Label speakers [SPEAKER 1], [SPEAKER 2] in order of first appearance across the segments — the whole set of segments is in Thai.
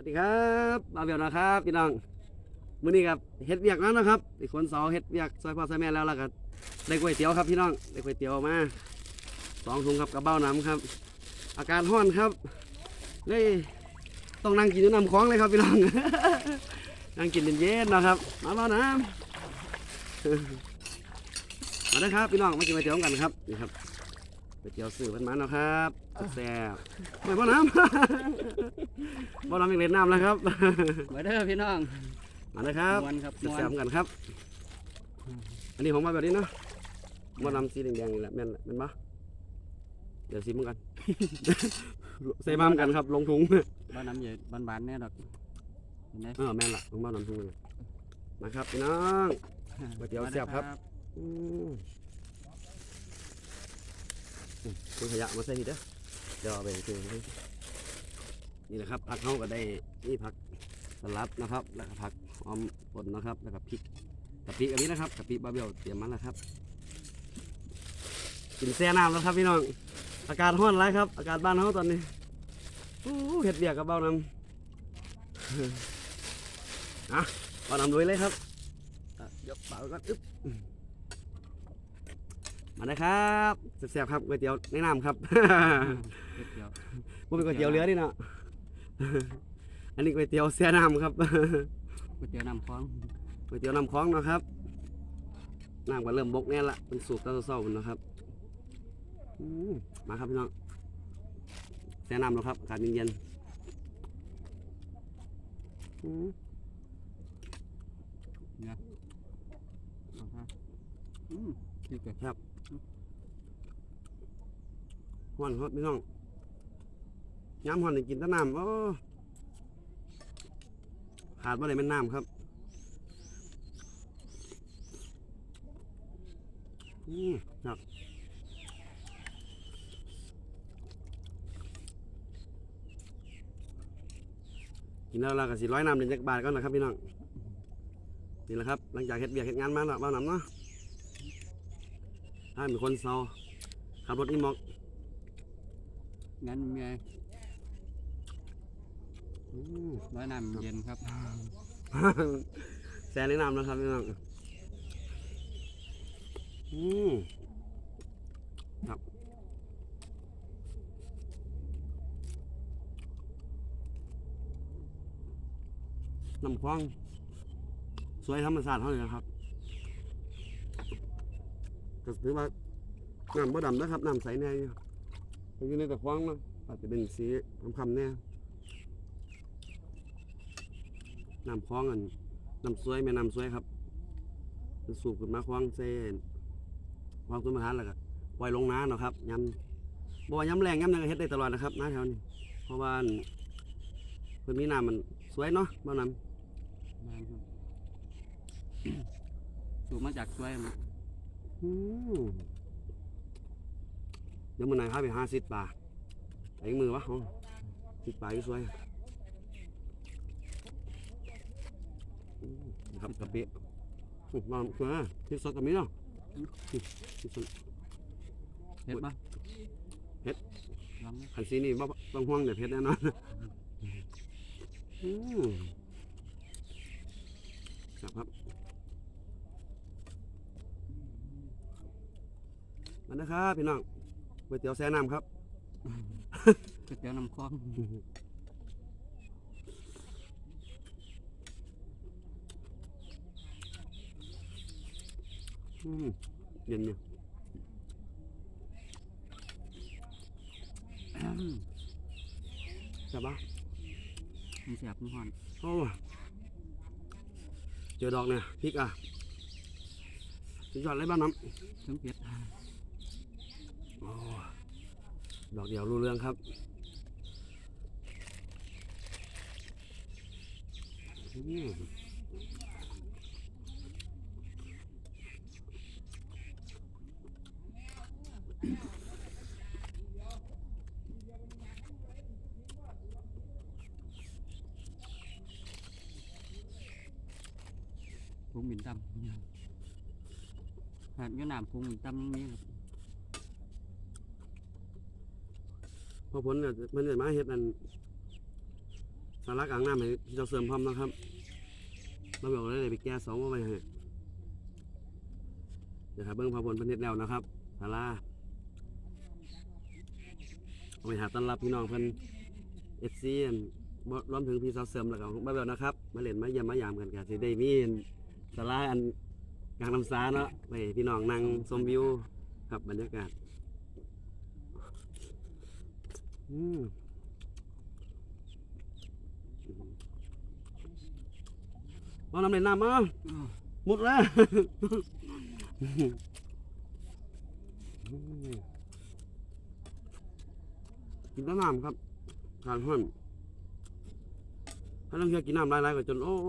[SPEAKER 1] วัสดีครับบาเบลนะครับพี่น้องมื้อนี้ครับเฮ็ดเวียกแล้วนะครับไอ้คนเสาเฮ็ดเวียกซอยพ่อซอยแม่แล้วล่ะก็ได้ก๋วยเตี๋ยวครับพี่น้องได้ก๋วยเตี๋ยวมาสองถุงครับกับเบ้าน้ำครับ อากาศร้อนครับเลยต้องนั่งกินอยู่น้ำคลองเลยครับพี่น้องนั่งกินเย็นๆนะครับมาเบ้าน้ำมาเลยครับพี่น้องมากินก๋วยเตี๋ยวกันครับนี่ครับ วยเตี๋ยวสื่อเพันมาเนาะครับแซ่บไม่เบ้าน้ำ บ่น้ำอีกเล่นน้ำแล้วครับ
[SPEAKER 2] มาเด้อพี่น้อง
[SPEAKER 1] มาเลยครับ
[SPEAKER 2] มวนครับมว
[SPEAKER 1] แซ่บ
[SPEAKER 2] น
[SPEAKER 1] ๆกันครับ อันนี้ผมมาแบบนี้เนาะบ่น้ำสีแดงๆนี่แหละแม่นแม่นปะเดี๋ยวซิมกัน ใส่มามกันครับ ลงถุง
[SPEAKER 2] บ้านน้ำใหญ่บ้านบานๆแน่ดอกเห็นไหม
[SPEAKER 1] เออแม่นละลงบ้านน้ำถุงเลยมาครับพี่น้อง ก๋วยเตี๋ยวแซ่บครับ อืมอืม ถุงขยะมาใส่ทีเด้อเดี๋ยวเอาไปทิ้งนี่แหละครับผักเขาก็ได้นี่ผักสลัดนะครับ แล้วก็ผักหอมป่นนะครับ แล้วก็พริกกะปิอันนี้นะครับกะปิบาเบียวเตรียมมาแล้วครับ กินแซ่น้ำแล้วครับพี่น้อง อากาศร้อนไรครับ อากาศบ้านเขาตอนนี้อเห็ดเบียกกับเบ้าน้ำอะเบ้าน้ำลุยเลยครับยกเบาก่อนอึ๊บ มาเลยครับแซ่บๆครับก๋วยเตี๋ยวในน้ำครับ
[SPEAKER 2] ก๋วยเตี๋ยว
[SPEAKER 1] ว่าเป็นก๋วยเตี๋ยวเรือนี่เนาะอันนี้ก๋วยเตี๋ยวแซ่น้ำครับ
[SPEAKER 2] ก๋วยเตี๋ยวน้ำคลอง
[SPEAKER 1] ก๋วยเตี๋ยวน้ำคล้องเนาะครับน้ำก็เริ่มบกแน่ละเป็นสูบตาเศร้าๆมันเนาะครับอืมมาครับพี่น้องแซ่น้ำแล้วครับอากาศเย็นๆอืม
[SPEAKER 2] เอา ฮอน
[SPEAKER 1] ฮอนครับพี่น้องย้ำฮ้อนให้กินแต่น้ำโอ้ขาดว่าอะไรเป็นน้ำครับอืมครับกินแล้วเราก็สิร้อยน้ำเดือนจักบาทก่อนนะครับพี่น้องนี่แหละครับหลังจากเฮ็ดเบียกเฮ็ดงานมาแล้วบ้านน้ำเนาะถ้าเป็นคนเศร้าขับรถอีมอก
[SPEAKER 2] งั้นมีไง
[SPEAKER 1] อืม
[SPEAKER 2] ร้อยน้ำเย็นครับ
[SPEAKER 1] แซนแนะนำนะครับพี่น้องอืมครับน้ำคว้างสวยธรรมชาติเท่านี้นะครับก็ถือว่าน้ำบ่ดำนะครับน้ำใสแน่ อยู่อยู่ในแต่คว้างเนาะอาจจะเป็นสีคำๆแน่น้ำคว้างอันน้ำสวยแม่น้ำสวยครับเป็นสูบขึ้นมาคว้างเส้นคว้างต้นมะพร้าวแล้วก็ปล่อยลงน้ำเนาะครับยำบ่ว่าย้ำแรงย้ำยังก็เฮ็ดได้ตลอดนะครับน้าแถวนี้เพราะว่าอันเพิ่นมีน้ำมันสวยเนาะบ่น้ำ
[SPEAKER 2] แม่นครับสูบมาจากช่วยมา
[SPEAKER 1] อืม เดี๋ยวมันไหนพาไปห้าสิบบาทไอ้มือวะอ๋อสิบบาทอยู่สวยอืมนะครับกะปิอืมมาสวยพริกสดกับมีเนาะอืมพริกสด
[SPEAKER 2] เห็ดปะ
[SPEAKER 1] เฮ็ด
[SPEAKER 2] ลองไหม
[SPEAKER 1] ขันซีนี่บ่ต้องห่วงเดี๋ยวเผ็ดแน่นอนอืมครับครับมานะครับพี่น้อง ก๋วยเตี๋ยวแซ่น้ำครับ
[SPEAKER 2] ก๋วยเตี๋ยวน้ำคลอง
[SPEAKER 1] อืมเย็นเนี่ยใช่ปะ
[SPEAKER 2] มันเสียบมันห่อน
[SPEAKER 1] โอ้เจอดอกเนี่ยพริกอะสุดยอดเลยบ้านน้
[SPEAKER 2] ถึงเผ็ดำ
[SPEAKER 1] โอ้ ดอกเดียวรู้เรื่องครับอืม
[SPEAKER 2] พุงบินตำหาดก็น้ำพุงบินตำนี่ครับ
[SPEAKER 1] พอผลเนี่ยมันจะมาเฮ็ดอันสาระกลางน้ำให้พี่เจ้าเสริมพร้อมนะครับเราบอกเลยเลยไปแก้สองว่าไปให้เดี๋ยวครับเบิ้งพระบนประเทศแล้วนะครับสาราเอาไปหาต้อนรับพี่น้องเพิ่นเอฟซีรวมถึงพี่สาวเสริมแล้วก็บ้าเบลนะครับ มาเล่นมาเยี่ยมมายามกันกันสิได้มีสาราอันกลางลำสาเนาะไปพี่น้องนั่งชมวิวครับบรรยากาศ อืมมาน้ำเล่นน้ำมาหมดแล้วกินแต่น้ำครับการห้อนถ้าต้องเชื่อกินน้ำหลายๆก็จนโอ้โห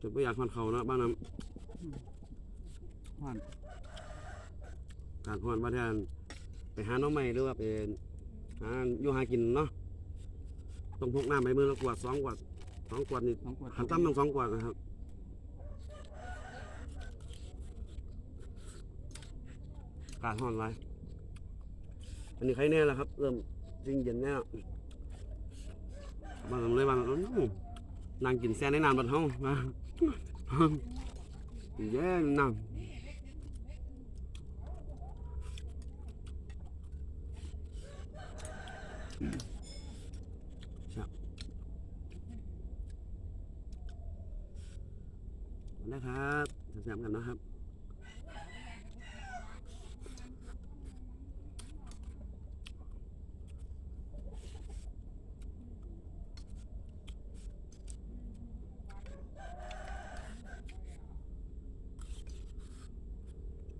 [SPEAKER 1] จนไม่อยากห้อนเขานะบ้านน้
[SPEAKER 2] หวานำ
[SPEAKER 1] การห้อนบ้านแทน ไปหาน้องใหม่หรือว่าไปหาอยู่หากินเนาะต้องพกน้ำไปมือละขวดสองขวดสองขวดนี่
[SPEAKER 2] สองขวด
[SPEAKER 1] ขันตั้มต้องสองขวดนะครับอากาศร้อนไรอันนี้ใครแน่แล้วครับ เริ่มจริงเย็นแน่แล้วบางเลยบางอื้อนั่งกินแซ่ในน้ำบัดห้องมาเย้น้ำครับ นะครับแซ่บๆกันนะครับ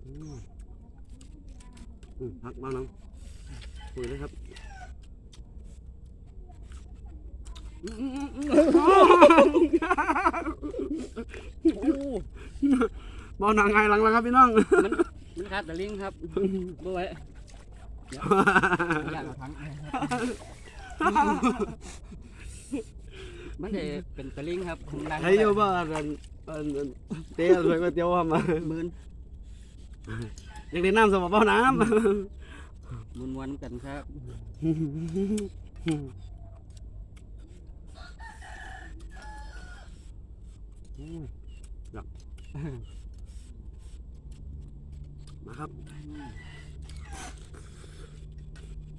[SPEAKER 1] อืมอืมพักบ้างน้องคุยเลยครับอืมอืมอืมอืมโอ้ บอลหนังไงหลังแล้วครับพี่น้อง
[SPEAKER 2] มันขาดแต่ลิงครับบ่ไหวอยากเอาทั้งมันจะเป็นตะลิงครับผมดัง
[SPEAKER 1] ใครอยู่บ้านอันอันอันเตี้ยสวยก๋วยเตี๋ยวทำมา
[SPEAKER 2] หมื่น
[SPEAKER 1] อยากได้น้ำสมบัติเปล่าน้
[SPEAKER 2] มวนมวนๆกันครับำ
[SPEAKER 1] อืมอยากมาครับ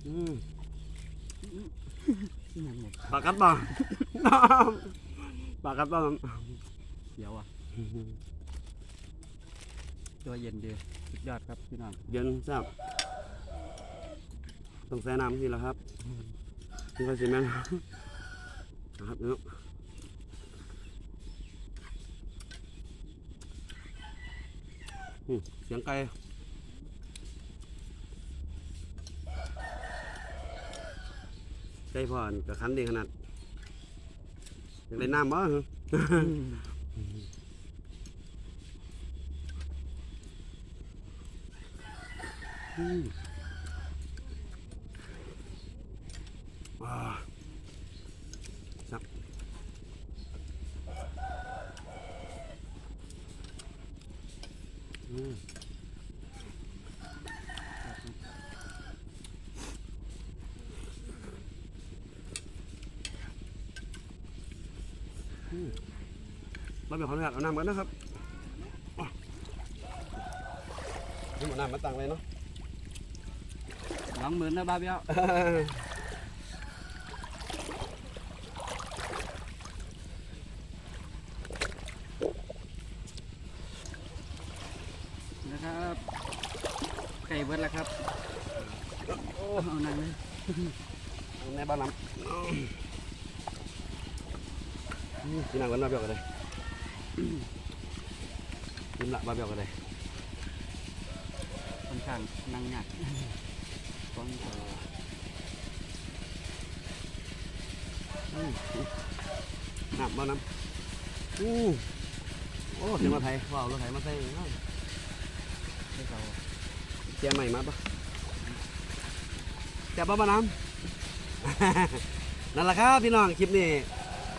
[SPEAKER 1] อืม
[SPEAKER 2] นั่นไง
[SPEAKER 1] ปากกัดบ่ปากกัดบ่
[SPEAKER 2] เดี๋ยวอะ ตัวเย็นดีสุดยอดครับพี่น้อง
[SPEAKER 1] เย็นทราบต้องใส่น้ำทีแล้วครับนี่ก็สิแม่นนะครับ นาะอืมเสียงไก่ใจพ่อนกับคันดีขนาดอยากได้น้ำบ่ฮะอืมว้าซับอืม เราเป็นขออนุญาตเอาน้ำกันนะครับอะให้หมดน้ำมาตั้งเลยเนาะ
[SPEAKER 2] สองหมื่นนะบ้าเบี้ยวนะครับไก่เบิดแล้วครับ โอ้เอานั่งเลย
[SPEAKER 1] ในบ้านน้ำ กินน้ำกันมาเบียวกันเลยกินละมาเบียวกันเลย
[SPEAKER 2] ค่อนข้างนั่งหนักต้องเอ่อ
[SPEAKER 1] น้ำบ้านน้ำอู้โอ้เสียงรถไถว้าวรถไถมาใส่เนาะ
[SPEAKER 2] ให้เขา
[SPEAKER 1] เสียงใหม่มาปะจับบ้านน้ำนั่นแหละครับพี่น้องคลิปนี้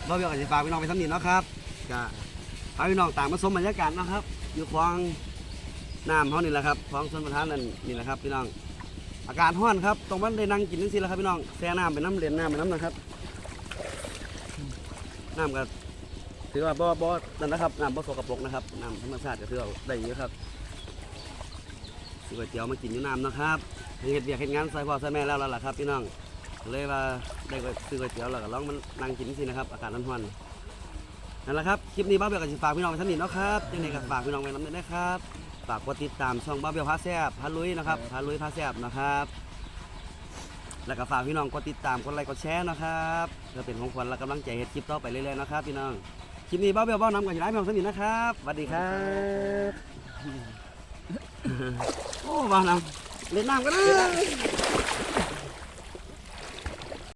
[SPEAKER 1] เราเบียวกันจะฝากพี่น้องไปทำนี่นะครับก็พาพี่น้องต่างมาชมบรรยากาศนะครับ อยู่คลองน้ำเขานี่แหละครับคลองชนประทานนั่นนี่แหละครับพี่น้อง อากาศร้อนครับ ตรงบ้านได้นั่งกินนั่นสิแหละครับพี่น้องแช่น้ำไปน้ำเลียนน้ำไปน้ำนะครับ น้ำก็ถือว่าบ่บ่นั่นนะครับน้ำบ่สกปรกนะครับน้ำธรรมชาติก็ถือว่าได้เยอะครับซื้อก๋วยเตี๋ยวมากินอยู่น้ำนะครับเฮ็ดเบียกเฮ็ดงานใส่พ่อใส่แม่แล้วแล้วล่ะครับพี่น้อง เลยว่าได้ก๋วยซื้อก๋วยเตี๋ยวแล้วก็ลองมันนั่งกินสินะครับอากาศร้อนๆนั่นแหละครับคลิปนี้บ้าเบียก็สิฝากพี่น้องไว้ท่านี้เนาะครับยังไงก็ฝากพี่น้องไว้นำด้วยนะครับฝากกดติดตามช่องบ้าเบียพาแซ่บพาลุยนะครับพาลุยพาแซ่บนะครับแล้วก็ฝากพี่น้องกดติดตามกดไลค์กดแชร์นะครับเพื่อเป็นของขวัญและกำลังใจเฮ็ดคลิปต่อไปเรื่อยๆนะครับพี่น้องคลิปนี้เบ้าเบี้ยวเบ้าน้ำกันอยู่ร้านพี่น้องสนิทนะครับสวัสดีครับโอ้เบ้าน้ำเล่นน้ำกันเลย